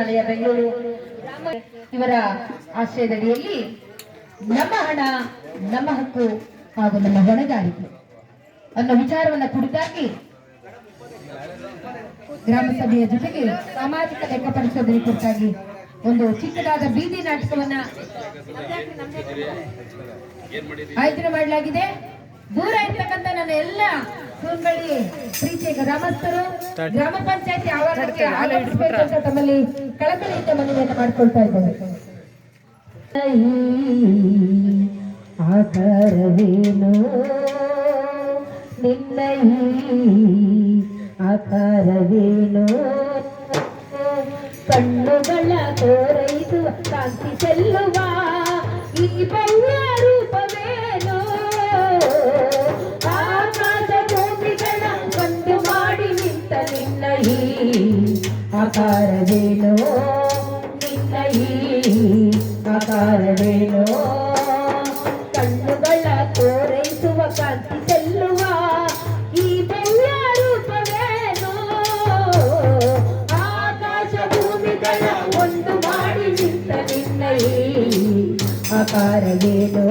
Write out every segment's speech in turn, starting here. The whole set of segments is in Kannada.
ನಿರ್ದೇಶನಾಲಯ ಬೆಂಗಳೂರು ಇವರ ಆಶ್ರಯದಡಿಯಲ್ಲಿ ನಮ್ಮ ಹಣ, ನಮ್ಮ ಹಕ್ಕು ಹಾಗೂ ನಮ್ಮ ಹೊಣೆಗಾರಿಕೆ ಅನ್ನೋ ವಿಚಾರವನ್ನ ಕುರಿತಾಗಿ ಗ್ರಾಮ ಸಭೆಯ ಜೊತೆಗೆ ಸಾಮಾಜಿಕ ಲೆಕ್ಕ ಪರಿಶೋಧನೆ ಕುರಿತಾಗಿ ಒಂದು ಚಿಕ್ಕದಾದ ಬೀದಿ ನಾಟಕವನ್ನ ಆಯೋಜನೆ ಮಾಡಲಾಗಿದೆ. ದೂರ ಇರ್ತಕ್ಕಂಥ ನನ್ನ ಎಲ್ಲ ಸುಂಬಳಿ ಪ್ರೀತಿಯ ಗ್ರಾಮಸ್ಥರು ಗ್ರಾಮ ಪಂಚಾಯತಿ ಆವರಣಕ್ಕೆ ಆಗಮಿಸಬೇಕು ಅಂತ ತಮ್ಮಲ್ಲಿ ಕಳಕಳಿಯಿಂದ ಮನವಿಯನ್ನು ಮಾಡ್ಕೊಳ್ತಾ ಇದ್ದೇವೆ. ಆಕಾರವೇನು? ನಿನ್ನ ಆಕಾರವೇನು? ಕಣ್ಣುಗಳ ತೋರೈದು ಕಾಂತಿ ಚೆಲ್ಲುವ ಈ ಬಣ್ಣ ರೂಪವೇನು? ಆಕಾರವೇನು ನಿನ್ನ ಈ ಆಕಾರವೇನು ಕಣ್ಣುಗಳ ತೋರೈಸುವ ಕಾಂತಿ ಚೆಲ್ಲುವ ಈ ಭವ್ಯ ರೂಪವೇನು ಆಕಾಶ ಭೂಮಿಗಳ ಒಂದು ಮಾಡಿ ನಿಂತ ನಿನ್ನ ಈ ಆಕಾರವೇನು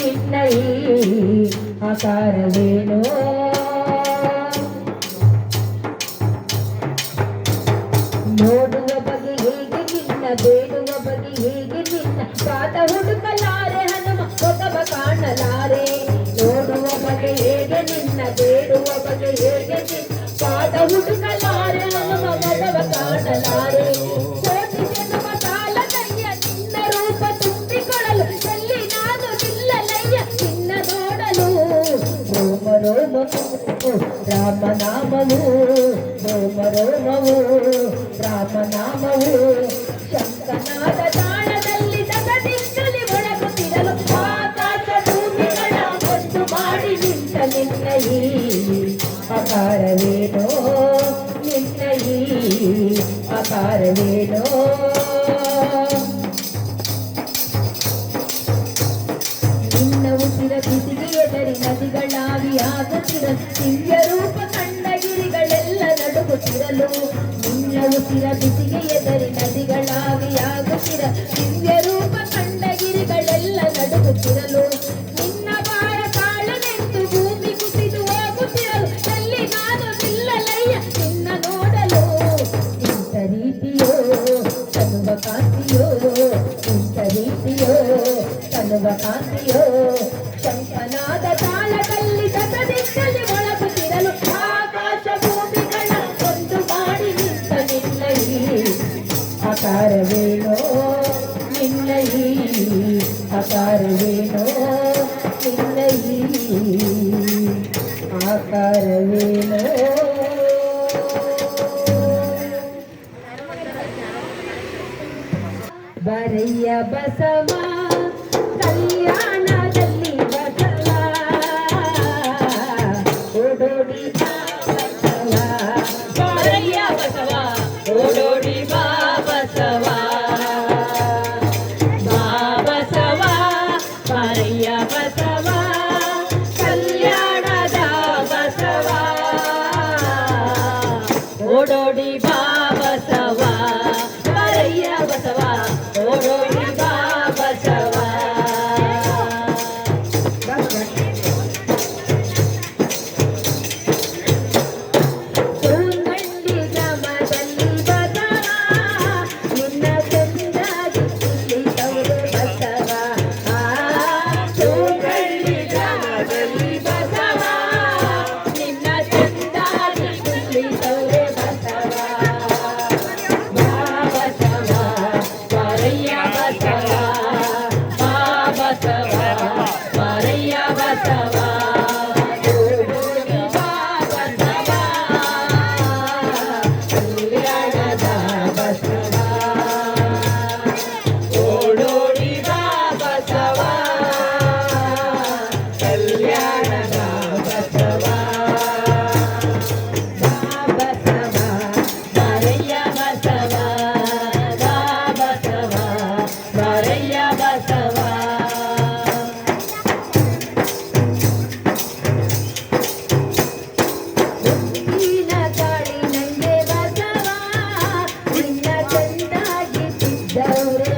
ನಿನ್ನ ಬೇಡುವ ಬಗೆ ಹೇಗೆ ನಿನ್ನ ಪಾದ ಆಕಾರವೇನೋ ನಿನ್ನ ಉಸಿರ ಬಿಸಿಗೆ ಎದರಿ ನದಿಗಳಾವಿಯಾಗುತ್ತಿರ ದಿವ್ಯ ರೂಪ ಕಂಡ ಗಿರಿಗಳೆಲ್ಲ ನಡುಗುತ್ತಿರಲು ನಿನ್ನ ಉಸಿರ ಬಿಸಿಗೆ ತನುವ ಕಾಂತಿಯೋ ಶಂಕನಾದ ತಾಳದಲ್ಲಿ ಸತದಿಂದಲಿ ಒಳಗುತ್ತಿರಲು ಆಕಾಶ ಭೂಮಿಗಳ ಒಂದು ಮಾಡಿ ನಿಂತ ನಿನ್ನ ಈ ಆಕಾರವೇನೋ ನಿನ್ನ ಈ ಆಕಾರವೇನೋ ನಿನ್ನ ಈ ಆಕಾರವೇನೋ Deus.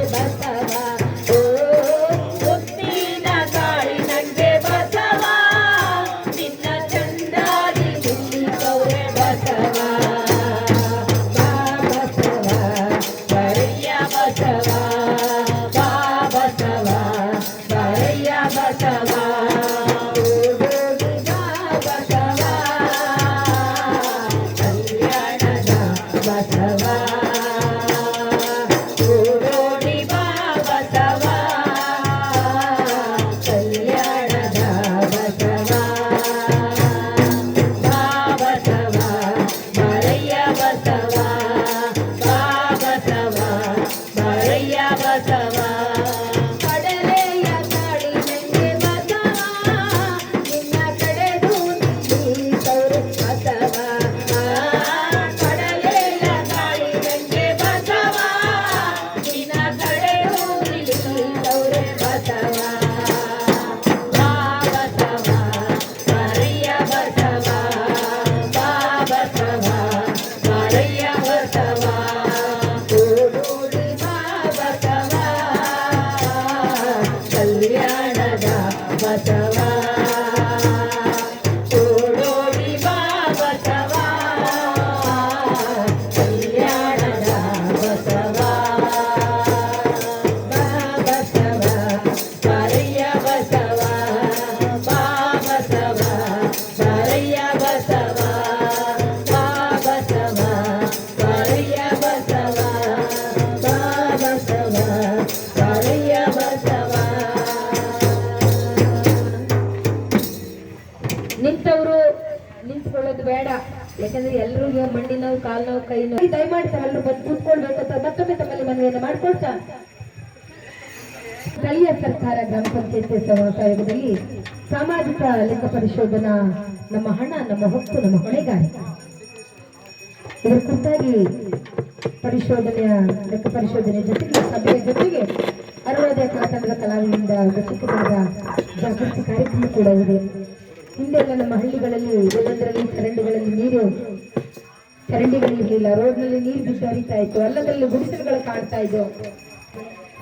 ಮಂಡಿ ನೋವು ಕಾಲು ನೋವು ಕೈ ನೋವು ದಯಮಾಡಿ ತಾವೆಲ್ಲರೂ ಬಂದು ಕೂತ್ಕೊಳ್ಬೇಕು ಮತ್ತೊಮ್ಮೆ ತಮ್ಮಲ್ಲಿ ಮನವಿಯನ್ನು ಮಾಡ್ಕೊಳ್ತಾ. ಸ್ಥಳೀಯ ಸರ್ಕಾರ ಗ್ರಾಮ ಪಂಚಾಯತ್ ಸಹಯೋಗದಲ್ಲಿ ಸಾಮಾಜಿಕ ಲೆಕ್ಕ ಪರಿಶೋಧನಾ ನಮ್ಮ ಹಣ, ನಮ್ಮ ಹಕ್ಕು, ನಮ್ಮ ಹೊಣೆಗಾರಿಕೆ. ಇದರ ಕುರಿತಾಗಿ ಪರಿಶೋಧನೆಯ ಲೆಕ್ಕ ಪರಿಶೋಧನೆ ಜೊತೆಗೆ, ಸಭೆಯ ಜೊತೆಗೆ ಅರುಣೋದಯ ಕಲಾತಂಡದ ಕಲಾವಿದ ಚಿಕ್ಕದಾದ ಜಾಗೃತಿ ಕಾರ್ಯಕ್ರಮ ಕೂಡ ಇದೆ. ಹಿಂದೆಲ್ಲ ನಮ್ಮ ಹಳ್ಳಿಗಳಲ್ಲಿ ಎಲ್ಲದರಲ್ಲಿ ಚರಂಡಿಗಳಲ್ಲಿ ನೀರು ಚರಂಡಿಗಳಿರಲಿಲ್ಲ ರೋಡ್ನಲ್ಲಿ ನೀರು ಬಿಟ್ಟು ಹರಿತಾ ಇತ್ತು ಎಲ್ಲದರಲ್ಲಿ ಗುಡಿಸಲುಗಳು ಕಾಣ್ತಾ ಇದ್ದವು.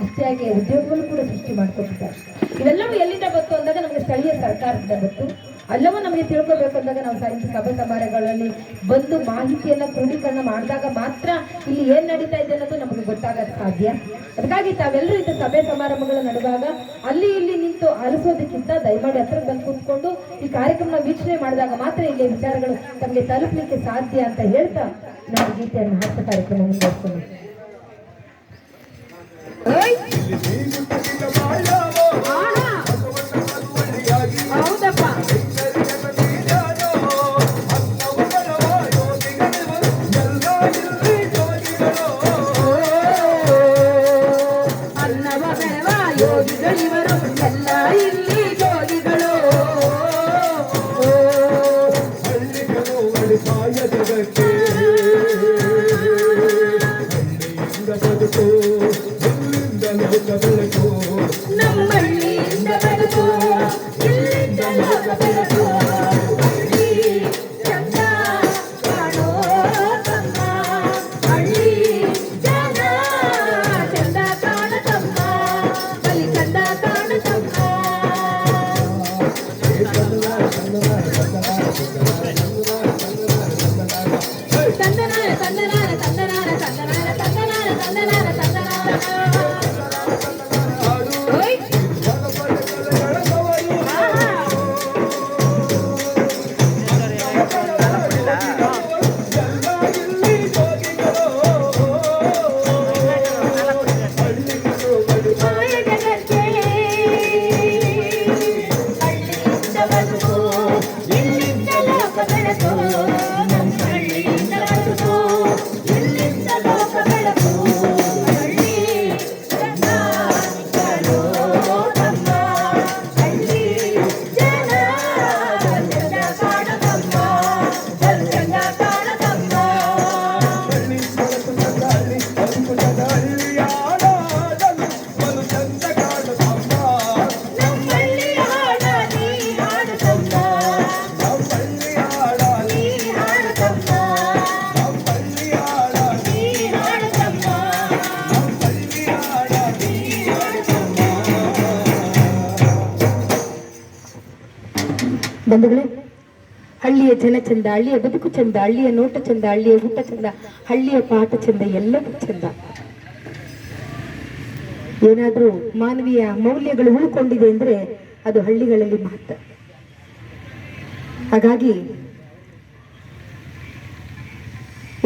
ಅಷ್ಟೇ ಆಗಿ ಉದ್ಯೋಗಗಳು ಕೂಡ ಸೃಷ್ಟಿ ಮಾಡ್ಕೊಟ್ಟಿದ್ದಾರೆ. ಇವೆಲ್ಲವೂ ಎಲ್ಲಿಂದ ಬಂತು ಅಂದಾಗ ನಮಗೆ ಸ್ಥಳೀಯ ಸರ್ಕಾರದಿಂದ ಬಂತು. ಎಲ್ಲವೂ ನಮಗೆ ತಿಳ್ಕೊಬೇಕು ಅಂದಾಗ ನಾವು ಸಾಹಿತ್ಯ ಸಭೆ ಸಮಾರಂಭಗಳಲ್ಲಿ ಬಂದು ಮಾಹಿತಿಯನ್ನು ಕ್ರೋಢೀಕರಣ ಮಾಡಿದಾಗ ಮಾತ್ರ ಇಲ್ಲಿ ಏನು ನಡೀತಾ ಇದೆ ಅನ್ನೋದು ನಮಗೆ ಗೊತ್ತಾಗೋದು ಸಾಧ್ಯ. ಅದಕ್ಕಾಗಿ ತಾವೆಲ್ಲರೂ ಇಂಥ ಸಭೆ ಸಮಾರಂಭಗಳು ನಡೆದಾಗ ಅಲ್ಲಿ ಇಲ್ಲಿ ನಿಂತು ಆಲಿಸೋದಕ್ಕಿಂತ ದಯಮಾಡಿ ಹತ್ರ ಬಂದು ಕೂತ್ಕೊಂಡು ಈ ಕಾರ್ಯಕ್ರಮ ವೀಕ್ಷಣೆ ಮಾಡಿದಾಗ ಮಾತ್ರ ಇಲ್ಲಿ ವಿಚಾರಗಳು ತಮಗೆ ತಲುಪಲಿಕ್ಕೆ ಸಾಧ್ಯ ಅಂತ ಹೇಳ್ತಾ ನಾವು ಗೀತೆಯನ್ನು ಹಾಸ್ಯ ಕಾರ್ಯಕ್ರಮ ಮುಂದುವರ್ಸ್ಕೊಂಡು 站在那里站在那 ಬಂಧುಗಳೇ, ಹಳ್ಳಿಯ ಜನ ಚಂದ, ಹಳ್ಳಿಯ ಬದುಕು ಚಂದ, ಹಳ್ಳಿಯ ನೋಟ ಚಂದ, ಹಳ್ಳಿಯ ಊಟ ಚಂದ, ಹಳ್ಳಿಯ ಪಾಠ ಚಂದ, ಎಲ್ಲವೂ ಚಂದ. ಏನಾದರೂ ಮಾನವೀಯ ಮೌಲ್ಯಗಳು ಉಳ್ಕೊಂಡಿದೆ ಅಂದ್ರೆ ಅದು ಹಳ್ಳಿಗಳಲ್ಲಿ ಮಾತ್ರ ಹಾಗಾಗಿ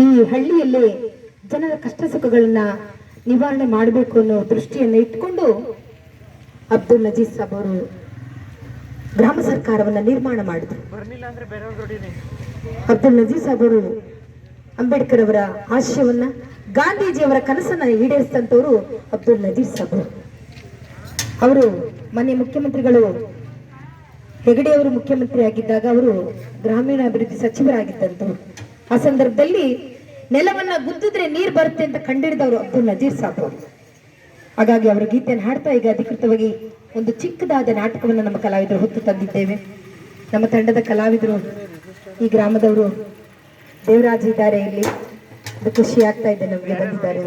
ಈ ಹಳ್ಳಿಯಲ್ಲಿ ಜನರ ಕಷ್ಟ ಸುಖಗಳನ್ನ ನಿವಾರಣೆ ಮಾಡಬೇಕು ಅನ್ನೋ ದೃಷ್ಟಿಯನ್ನು ಇಟ್ಕೊಂಡು ಅಬ್ದುಲ್ ನಜೀಸ್ ಸಾಬ್ ಅವರು ಗ್ರಾಮ ಸರ್ಕಾರವನ್ನು ನಿರ್ಮಾಣ ಮಾಡಿದ್ರು. ಅಬ್ದುಲ್ ನಜೀಸ್ ಅವರು ಅಂಬೇಡ್ಕರ್ ಅವರ ಆಶಯವನ್ನ ಗಾಂಧೀಜಿಯವರ ಕನಸನ್ನ ಈಡೇರಿಸಿದಂತವರು ಅಬ್ದುಲ್ ನಜೀಸ್ ಅವರು ಅವರು ಮನೆ ಮುಖ್ಯಮಂತ್ರಿಗಳು ಹೆಗಡೆ ಅವರು ಮುಖ್ಯಮಂತ್ರಿ ಆಗಿದ್ದಾಗ ಅವರು ಗ್ರಾಮೀಣಾಭಿವೃದ್ಧಿ ಸಚಿವರಾಗಿದ್ದಂಥವ್ರು. ಆ ಸಂದರ್ಭದಲ್ಲಿ ನೆಲವನ್ನ ಗುದ್ದಿದ್ರೆ ನೀರು ಬರುತ್ತೆ ಅಂತ ಕಂಡಿಡಿದವರು ಅಬ್ದುಲ್ ನಜೀರ್ ಸಾಬ್ ಅವರು ಹಾಗಾಗಿ ಅವರ ಗೀತೆಯನ್ನು ಹಾಡ್ತಾ ಈಗ ಅಧಿಕೃತವಾಗಿ ಒಂದು ಚಿಕ್ಕದಾದ ನಾಟಕವನ್ನು ನಮ್ಮ ಕಲಾವಿದರು ಹೊತ್ತು ತಂದಿದ್ದೇವೆ. ನಮ್ಮ ತಂಡದ ಕಲಾವಿದರು ಈ ಗ್ರಾಮದವರು ದೇವರಾಜ್ ಇದ್ದಾರೆ ಇಲ್ಲಿ. ಖುಷಿ ಆಗ್ತಾ ಇದೆ ನಮಗೆ ಬಂದಿದ್ದಾರೆ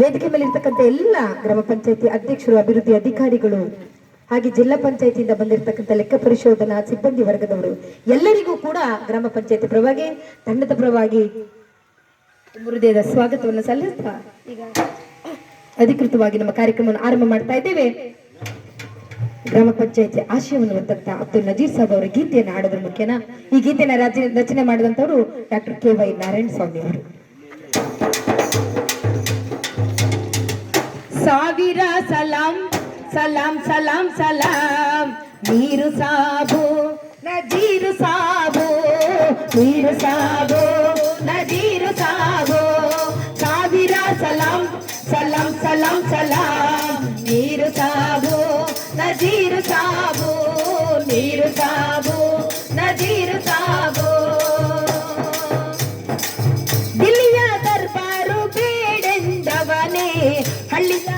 ವೇದಿಕೆ ಮೇಲೆ ಇರ್ತಕ್ಕಂಥ ಎಲ್ಲ ಗ್ರಾಮ ಪಂಚಾಯತಿ ಅಧ್ಯಕ್ಷರು, ಅಭಿವೃದ್ಧಿ ಅಧಿಕಾರಿಗಳು, ಹಾಗೆ ಜಿಲ್ಲಾ ಪಂಚಾಯತಿಯಿಂದ ಬಂದಿರತಕ್ಕಂಥ ಲೆಕ್ಕ ಪರಿಶೋಧನಾ ಸಿಬ್ಬಂದಿ ವರ್ಗದವರು ಎಲ್ಲರಿಗೂ ಕೂಡ ಗ್ರಾಮ ಪಂಚಾಯತಿ ಪರವಾಗಿ, ತಂಡದ ಪರವಾಗಿ ಹೃದಯದ ಸ್ವಾಗತವನ್ನು ಸಲ್ಲಿಸ್ತಾ ಈಗ ಅಧಿಕೃತವಾಗಿ ನಮ್ಮ ಕಾರ್ಯಕ್ರಮವನ್ನು ಆರಂಭ ಮಾಡ್ತಾ ಇದ್ದೇವೆ. ಗ್ರಾಮ ಪಂಚಾಯತಿ ಆಶಯವನ್ನು ಹೊತ್ತಂತ ಅಬ್ದುಲ್ ನಜೀರ್ ಸಾಬ್ ಅವರ ಗೀತೆಯನ್ನು ಹಾಡೋದ್ರ ಮುಖ್ಯನ ಈ ಗೀತೆಯನ್ನು ರಚನೆ ರಚನೆ ಮಾಡಿದಂತವರು doctor K Y Narayana Swamy ಅವರು. ಸಾವಿರ ಸಲಾಂ ಸಲಾಂ ಸಲಾಂ ಸಲಾಂ. ನೀರು ಸಾಬು, ನಜೀರು ಸಾಬು, ನೀರು ಸಾಬು. ಸಲಾಂ ಸಲಾಂ ಸಲಾಂ ಸಲಾಂ ನೀರು ಸಾಬು ನದೀರು ಸಾಬು ನೀರು ಸಾಬು ನದೀರು ಸಾಬು ದಿಲ್ಲಿಯ ದರ್ಬಾರು ಬೇಡೆಂದವನೇ ಹಳ್ಳಿಯ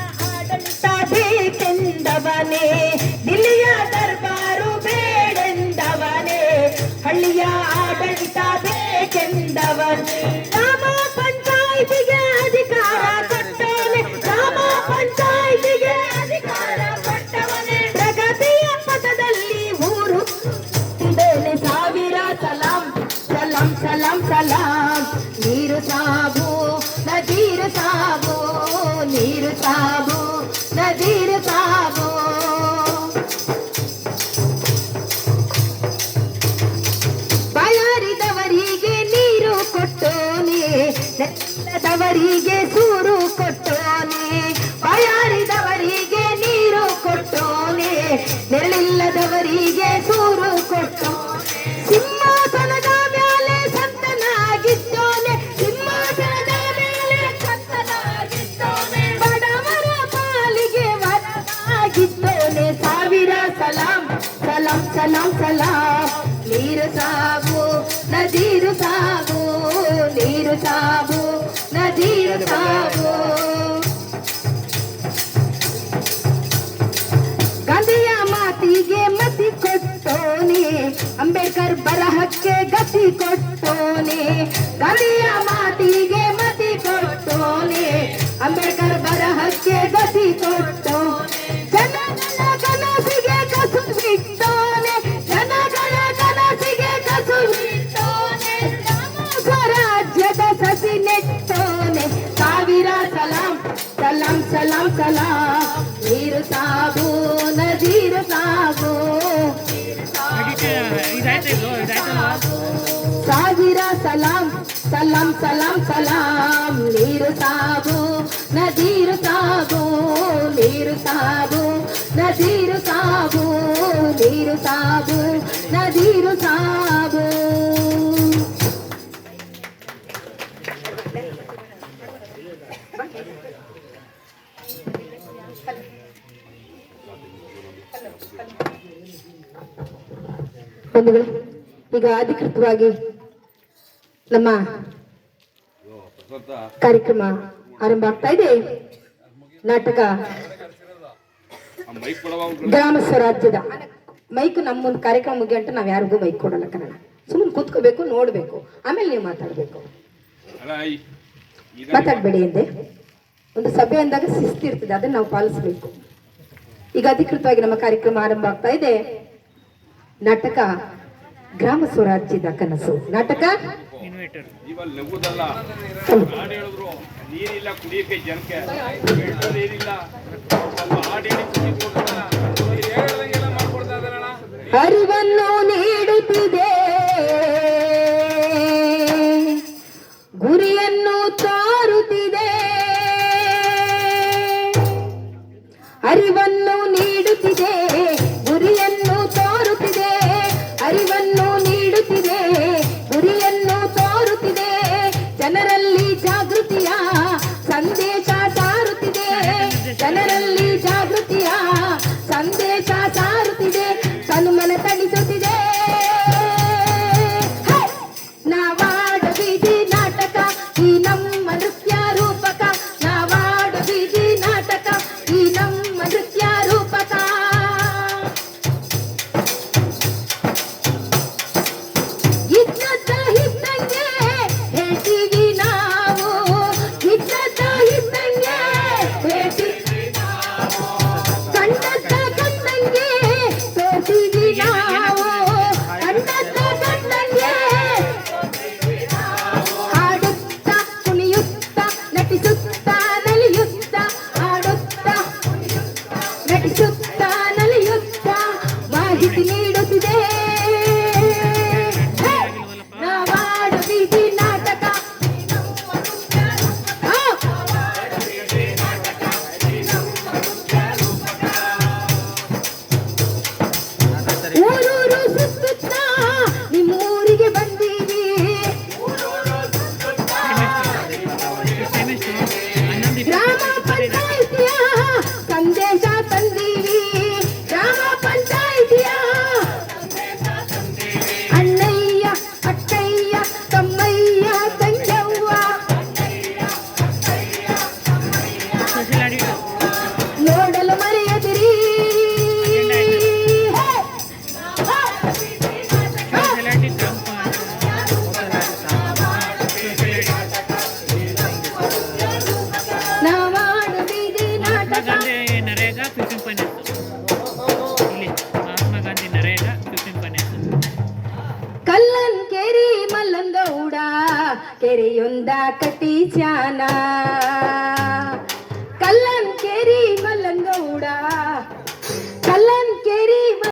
ನೆಲದವರಿಗೆ ಸೂರು ಅಂಬೇಡ್ಕರ್ ಬರಹಕ್ಕೆ ಗತಿ ಕೊಟ್ಟೋನೆ ಗಾಂಧಿಯ ಮಾತಿಗೆ ಮತಿ ಕೊಟ್ಟೋನೆ ಅಂಬೇಡ್ಕರ್ ಬರಹಕ್ಕೆ ಗತಿ ಕೊಟ್ಟೋನೆ ಜನಗಳ ಕನಸಿಗೆ ಕಸು ಬಿಟ್ಟೋನೆ ಜನಗಳ ಕನಸಿಗೆ ಕಸು ಬಿಟ್ಟೋನೆ ಸ್ವರಾಜ್ಯದ ಸಸಿ ನೆಟ್ಟೋನೆ ಸಾವಿರ ಸಲಾಂ ಸಲಾಂ ಸಲಾಂ ಸಲಾಂ ನೀರು ಸಾಬು ನದೀರು ಸಾಬು ಸಾವಿರ ಸಲಾಂ ಸಲಾಂ ಸಲಾಂ ಸಲಾಂ ನೀರು ಸಾಬು ನದೀರು ಸಾಬು ನೀರು ಸಾಬು ನದೀರು ಸಾಬು ನೀರು ಸಾಬು ನದೀರು ಸಾಬು ಬಂಧುಗಳೇ, ಈಗ ಅಧಿಕೃತವಾಗಿ ನಮ್ಮ ಕಾರ್ಯಕ್ರಮ ಆರಂಭ ಆಗ್ತಾ ಇದೆ. ನಾಟಕ ಗ್ರಾಮ ಸ್ವರಾಜ್ಯದ ಮೈಕ್ ನಮ್ಮ ಒಂದು ಕಾರ್ಯಕ್ರಮ ಮುಗಿಯಂಟ ನಾವ್ ಯಾರಿಗೂ ಮೈಕ್ ಕೊಡಲ್ಲ ಕನ್ನಡ. ಸುಮ್ಮನೆ ಕೂತ್ಕೋಬೇಕು, ನೋಡ್ಬೇಕು. ಆಮೇಲೆ ನೀವು ಮಾತಾಡ್ಬೇಕು. ಮಾತಾಡ್ಬೇಡಿ ಎಂದೆ. ಒಂದು ಸಭೆ ಅಂದಾಗ ಶಿಸ್ತಿರ್ತದೆ ಅದನ್ನ ನಾವು ಪಾಲಿಸಬೇಕು. ಈಗ ಅಧಿಕೃತವಾಗಿ ನಮ್ಮ ಕಾರ್ಯಕ್ರಮ ಆರಂಭ ಆಗ್ತಾ ಇದೆ. ನಾಟಕ ಗ್ರಾಮ ಸ್ವರಾಜ್ಯದ ಕನಸು. ನಾಟಕ ಇವಾಗ ನಗುದಲ್ಲ ಹೌದು. ಹಾಡು ಹೇಳಿದ್ರು ನೀರಿಲ್ಲ ಕುಡಿಯಕ್ಕೆ ಜನಕ್ಕೆ ನೀರಿಲ್ಲ ಸ್ವಲ್ಪ ಹಾಡು ಹೇಳಿ ಕೊಡ್ತಾರ. ಅವ್ರು ಹೇಳ್ದಂಗೆಲ್ಲ ಮಾಡ್ಕೊಡ್ತಾ ಇದ್ದಾರಣ್ಣ ಅರಿವನ್ನು